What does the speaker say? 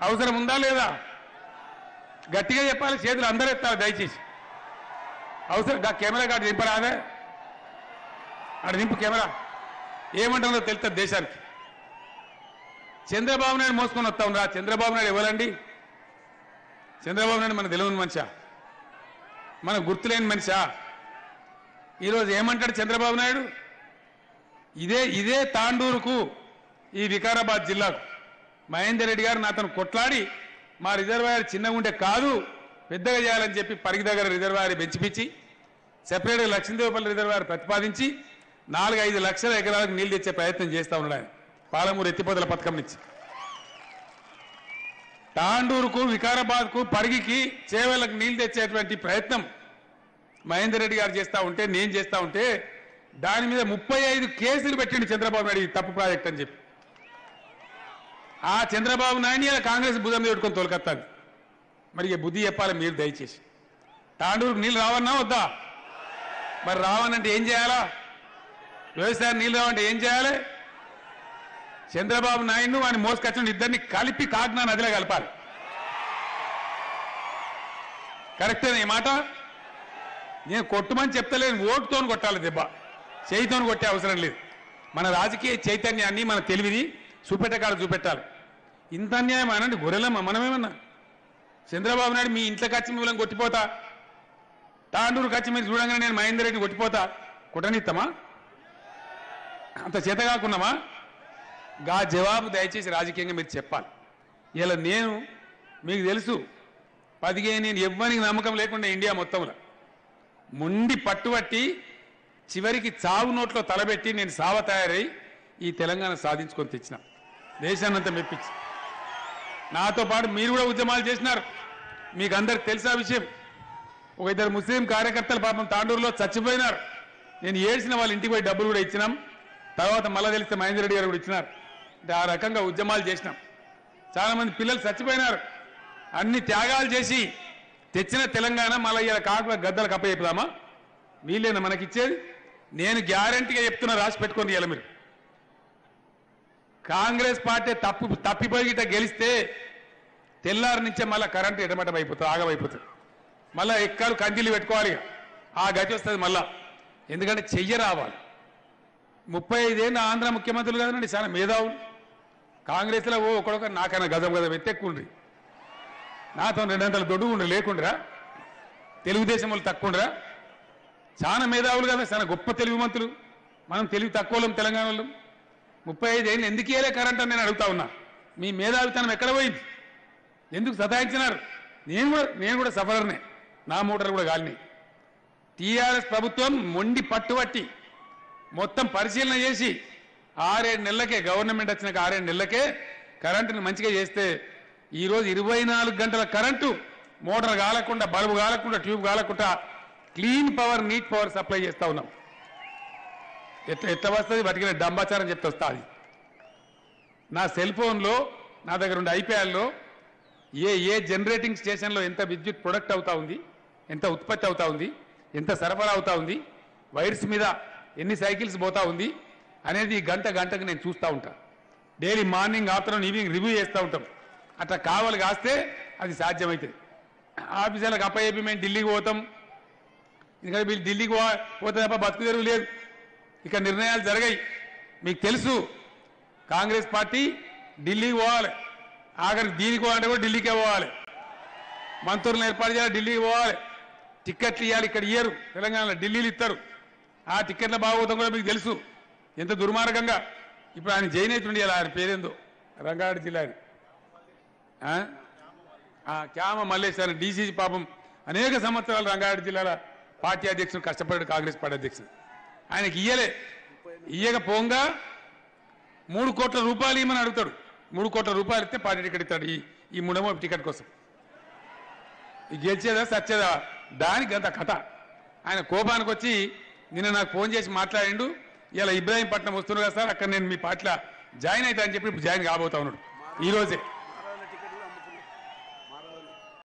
అవసరం ఉందా లేదా? గట్టిగా చెప్పాలి చేతులు అందరూ ఎత్తాలి దయచేసి. అవసరం కెమెరా కార్డు దింపరాదే అక్కడ దింపు కెమెరా. ఏమంటుందో తెలుస్తుంది దేశానికి? చంద్రబాబు నాయుడు మోసుకొని వస్తా ఉన్నా చంద్రబాబు నాయుడు ఎవరండి? చంద్రబాబు నాయుడు మన తెలియని మనిషా? మన గుర్తులేని మనిషా? ఈరోజు ఏమంటాడు చంద్రబాబు నాయుడు? ఇదే ఇదే తాండూరుకు ఈ వికారాబాద్ జిల్లాకు. మహేందర్ రెడ్డి గారు నాతను కొట్లాడి మా రిజర్వాయర్ చిన్నగా ఉంటే కాదు పెద్దగా చేయాలని చెప్పి పరిగి దగ్గర రిజర్వాయర్ పెంచిపించి సెపరేట్గా లక్ష్మీదేవపల్లి రిజర్వాయర్ ప్రతిపాదించి నాలుగు ఐదు లక్షల ఎకరాలకు నీళ్ళు తెచ్చే ప్రయత్నం చేస్తా ఉన్నాడు పాలమూరు ఎత్తిపోతల పథకం నుంచి. తాండూరుకు వికారాబాద్కు పరిగికి చేవలకు నీళ్ళు తెచ్చేటువంటి ప్రయత్నం మహేందర్ రెడ్డి గారు చేస్తా ఉంటే నేను చేస్తా ఉంటే దాని మీద ముప్పై ఐదు కేసులు పెట్టిండు చంద్రబాబు నాయుడు తప్పు ప్రాజెక్ట్ అని చెప్పి. ఆ చంద్రబాబు నాయుడిని ఇలా కాంగ్రెస్ బుధం పెట్టుకొని తోలుకొస్తాను మరి బుద్ధి చెప్పాలి మీరు దయచేసి. తాండూరుకు నీళ్ళు రావన్నా వద్దా? మరి రావనంటే ఏం చేయాలా? వ్యవసాయం నీళ్ళు రావంటే ఏం చేయాలి? చంద్రబాబు నాయుడు వాని మోసుకొచ్చిన ఇద్దరిని కలిపి కాకినా నదిలో కలపాలి. కరెక్టేనా ఈ మాట? నేను కొట్టుమని చెప్తలేను ఓటుతోని కొట్టాలి దెబ్బ. చేయితోని కొట్టే అవసరం లేదు. మన రాజకీయ చైతన్యాన్ని మన తెలివిని చూపెట్టకాడ చూపెట్టాలి. ఇంత అన్యాయం అనండి గొర్రెలమ్మ మనమేమన్నా? చంద్రబాబు నాయుడు మీ ఇంట్లోకి వచ్చి మిమ్మల్ని కొట్టిపోతా. తాండూరుకి వచ్చి మీరు చూడంగానే నేను మహేందర్ రెడ్డి కొట్టిపోతా. కుటనిత్తమా అంత చేత కాకున్నామా? గా జవాబు దయచేసి రాజకీయంగా మీరు చెప్పాలి. ఇలా నేను మీకు తెలుసు పదిహేను నేను ఎవ్వరికి నమ్మకం లేకుండా ఇండియా మొత్తంలో. ముండి పట్టుబట్టి చివరికి చావు నోట్లో తలబెట్టి నేను సావ తయారై ఈ తెలంగాణ సాధించుకొని తెచ్చిన. దేశాన్నంతా మెప్పించి. నాతో పాటు మీరు కూడా ఉద్యమాలు చేసినారు. మీకు అందరికి తెలిసా విషయం? ఒక ఇద్దరు ముస్లిం కార్యకర్తలు పాపం తాండూరులో చచ్చిపోయినారు. నేను ఏడ్చిన వాళ్ళ ఇంటికి పోయి డబ్బులు కూడా ఇచ్చినాం. తర్వాత మళ్ళా తెలిస్తే మహేందర్ రెడ్డి గారు కూడా ఇచ్చినారు. అంటే ఆ రకంగా ఉద్యమాలు చేసినాం. చాలామంది పిల్లలు చచ్చిపోయినారు. అన్ని త్యాగాలు చేసి తెచ్చిన తెలంగాణ మళ్ళీ ఇలా కాకుల గద్దలు కప్ప చెప్పుదామా వీళ్ళేనా మనకిచ్చేది? నేను గ్యారంటీగా చెప్తున్నా రాసి పెట్టుకోండి ఇలా మీరు. కాంగ్రెస్ పార్టీ తప్పు తప్పిపోయి గిట్ట గెలిస్తే తెల్లారి నుంచే మళ్ళీ కరెంటు ఎడమటం అయిపోతుంది ఆగమైపోతుంది. మళ్ళీ ఎక్కలు కందిలు పెట్టుకోవాలి ఆ గతి వస్తుంది మళ్ళా. ఎందుకంటే చెయ్య రావాలి. ముప్పై ఐదేళ్ళు ఆంధ్ర ముఖ్యమంత్రులు కదండి చాలా మేధావులు. కాంగ్రెస్లో ఓ ఒకడొక నాకన్నా గజం గజం ఎత్తెక్కుండ్రి. నాతో రెండంతల దొడ్డు ఉండి లేకుండ్రా. తెలుగుదేశం వాళ్ళు తక్కువరా చాలా మేధావులు కదా చాలా గొప్ప తెలివి మంత్రులు. మనం తెలివి తక్కువలం తెలంగాణలో ముప్పై ఐదు ఎందుకు ఇయ్యలే కరెంట్ అని నేను అడుగుతా ఉన్నా? మీ మేధావితనం ఎక్కడ పోయింది? ఎందుకు సతాయించినారు? నేను కూడా నేను కూడా సఫరర్నే నా మోటార్ కూడా గాలిని. టీఆర్ఎస్ ప్రభుత్వం మొండి పట్టుబట్టి మొత్తం పరిశీలన చేసి ఆరేడు నెలలకే గవర్నమెంట్ వచ్చినాక ఆరేడు నెలలకే కరెంటుని మంచిగా చేస్తే ఈరోజు ఇరవై నాలుగు గంటల కరెంటు మోటార్ కాలకుండా బల్బు కాలకుండా tube కాలకుండా clean power neat power supply చేస్తా ఉన్నాం. ఎట్లా ఎట్లా వస్తుంది బతికిన డంబాచారం చెప్తే వస్తుంది. నా సెల్ ఫోన్లో నా దగ్గర ఉండే ఐపీఎల్లో ఏ ఏ జనరేటింగ్ స్టేషన్లో ఎంత విద్యుత్ ప్రొడక్ట్ అవుతా ఉంది ఎంత ఉత్పత్తి అవుతా ఉంది ఎంత సరఫరా అవుతా ఉంది వైర్స్ మీద ఎన్ని సైకిల్స్ పోతా ఉంది అనేది గంట గంటకు నేను చూస్తూ ఉంటా. Daily morning afternoon evening review చేస్తూ ఉంటాం. అట్లా కావాలి కాస్తే అది సాధ్యమవుతుంది ఆఫీసర్లకు అప్పయ్యేపి మేము ఢిల్లీకి పోతాం. ఎందుకంటే వీళ్ళు ఢిల్లీకి పో పోతే తప్ప బతుకు తెరువు లేదు. ఇక నిర్ణయాలు జరిగాయి. మీకు తెలుసు కాంగ్రెస్ పార్టీ ఢిల్లీకి పోవాలి. ఆఖరి దీనికి పోవాలంటే కూడా ఢిల్లీకే పోవాలి. మంత్రులను ఏర్పాటు చేయాలి ఢిల్లీకి పోవాలి. టిక్కెట్లు ఇవ్వాలి ఇక్కడ ఇయ్యరు. తెలంగాణలో ఢిల్లీలు ఇస్తారు. ఆ టిక్కెట్ల బాగోతం కూడా మీకు తెలుసు. ఎంత దుర్మార్గంగా. ఇప్పుడు ఆయన జైన్ అవుతుండే ఆయన పేరేందో? రంగారెడ్డి జిల్లా క్యామ మల్లేశ్వర డీసీసీ పాపం అనేక సంవత్సరాలు రంగారెడ్డి జిల్లాల పార్టీ అధ్యక్షుడు కష్టపడ్డాడు కాంగ్రెస్ పార్టీ అధ్యక్షుడు. ఆయనకి ఇయ్యలే. ఇయ్యక పోంగా మూడు కోట్ల రూపాయలు ఇవ్వమని అడుగుతాడు. మూడు కోట్ల రూపాయలు ఇస్తే పార్టీ టికెట్ ఇస్తాడు. ఈ ఈ మూడేమో టికెట్ కోసం. గెలిచేదా సచ్చేదా? దానికి అంత కథ. ఆయన కోపానికి వచ్చి నిన్న నాకు ఫోన్ చేసి మాట్లాడిండు. ఇలా ఇబ్రాహీంపట్నం వస్తున్నారు కదా సార్? అక్కడ నేను మీ పార్టీలో జాయిన్ అవుతా అని చెప్పి జాయిన్ కాబోతా ఉన్నాడు. ఈరోజే